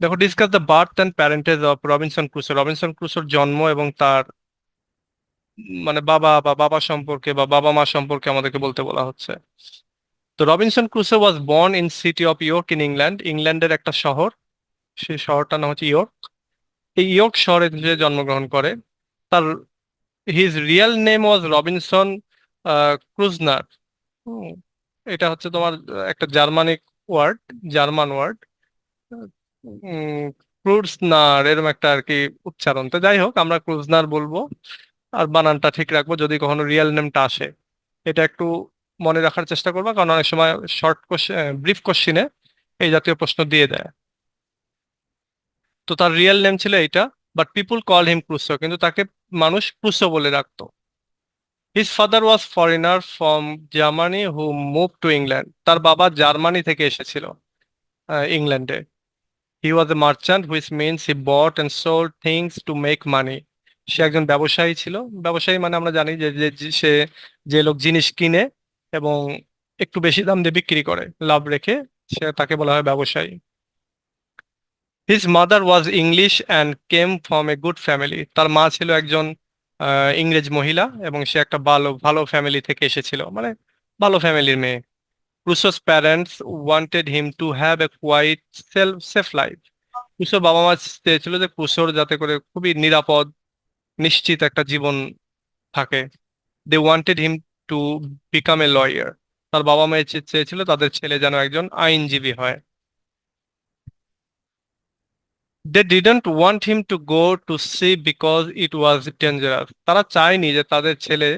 দেখো discuss the birth and parentage of Robinson Crusoe Robinson ক্রুসোর জন্ম এবং তার মানে বাবা বা বাবা সম্পর্কে বা বাবা মা সম্পর্কে আমাদেরকে বলতে বলা হচ্ছে। তো Robinson Crusoe was born in city of York in England ইংল্যান্ডের একটা শহর। সেই শহরটার নাম হচ্ছে ইয়র্ক এই ইয়র্ক শহরে যে জন্মগ্রহণ করে, তার his real name was Robinson Kreutznaer এটা হচ্ছে তোমার, একটা Germanic word German word Kreutznaer এরকম একটা আর কি উচ্চারণ। তো যাই হোক, আমরা ক্রুজনার বলব। আর বানানটা ঠিক রাখব যদি কখনো রিয়েল নেমটা আসে। এটা একটু মনে রাখার চেষ্টা করবা, কারণ অনেক সময় শর্ট কোশ্চেন ব্রিফ কোশ্চিনে এই জাতীয় প্রশ্ন দিয়ে দেয়। তো তার রিয়েল নেম ছিল এইটা, but people call him Crusoe, কিন্তু তাকে মানুষ ক্রুসো বলে রাখতো। His father was foreigner from Germany who move to England. তার বাবা জার্মানি থেকে এসেছিল ইংল্যান্ডে। He was a merchant which means he bought and sold things to make money সে একজন ব্যবসায়ী ছিল। ব্যবসায়ী মানে আমরা জানি যে সে যে লোক জিনিস কিনে এবং একটু বেশি দাম দিয়ে বিক্রি করে, লাভ রেখে সে তাকে বলা হয় ব্যবসায়ী। His mother was English and came from a good family তার মা ছিল একজন ইংরেজ মহিলা এবং সে একটা ভালো ভালো ফ্যামিলি থেকে এসেছিল। মানে ভালো ফ্যামিলির মেয়ে। Crusoe's parents wanted him to have a quiet self safe life ক্রুসোর বাবা মা চেয়েছিল যে ক্রুসোর যাতে করে খুবই নিরাপদ, নিশ্চিত একটা জীবন থাকে। They wanted him to become a lawyer তার বাবা মা চেয়েছিল তাদের ছেলে যেন একজন আইনজীবী হয়। They didn't want him to go to sea because it was dangerous তারা চায়নি যে তাদের ছেলে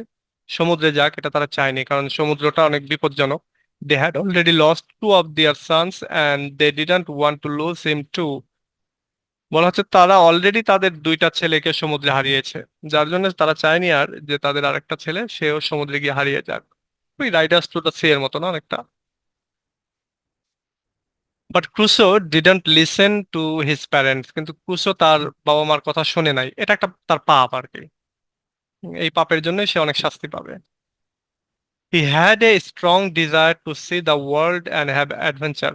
সমুদ্রে যাক, এটা তারা চায়নি, কারণ সমুদ্রটা অনেক বিপজ্জনক। They had already lost two of their sons and they didn't want to lose him too বলা হচ্ছে তারা অলরেডি তাদের দুইটা ছেলেকে সমুদ্রে হারিয়েছে। যার জন্য তারা চায়নি আর যে তাদের আরেকটা ছেলে, সেও সমুদ্রে গিয়ে হারিয়ে যাক। ওই রাইডার্স টু দ্য সি এর মতো না অনেকটা। But Crusoe didn't listen to his parents কিন্তু ক্রুসো তার বাবা মার কথা শুনে নাই। এটা একটা তার পাপ আর কি। এই পাপের জন্য সে অনেক শাস্তি পাবে। He had a strong desire to see the world and have adventure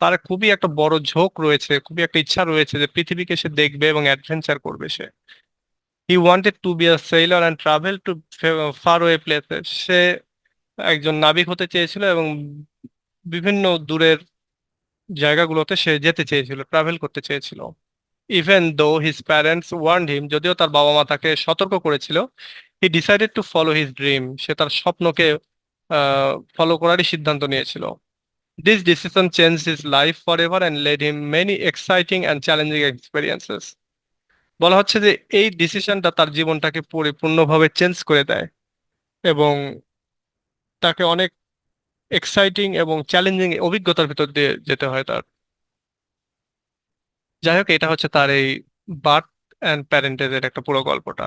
তার খুবই একটা বড় ঝোঁক রয়েছে, খুবই একটা ইচ্ছা রয়েছে যে পৃথিবীকে সে দেখবে এবং অ্যাডভেঞ্চার করবে সে। He wanted to be a sailor and travel to far way places সে একজন নাবিক হতে চেয়েছিল এবং বিভিন্ন দূরের জায়গাগুলোতে সে যেতে চেয়েছিল ট্রাভেল করতে চেয়েছিল। Even though his parents warned হিম যদিও তার বাবা মা তাকে সতর্ক করেছিল he decided to follow his dream সে তার স্বপ্নকে ফলো করারই সিদ্ধান্ত নিয়েছিল। This decision change his life for ever and led him many exciting and challenging experiences বলা হচ্ছে যে, এই ডিসিশনটা তার জীবনটাকে পরিপূর্ণভাবে চেঞ্জ করে দেয় এবং তাকে অনেক এক্সাইটিং এবং চ্যালেঞ্জিং অভিজ্ঞতার ভিতর দিয়ে যেতে হয় তার। যাই হোক, এটা হচ্ছে তার এই বার্থ অ্যান্ড প্যারেন্টেজের একটা পুরো গল্পটা।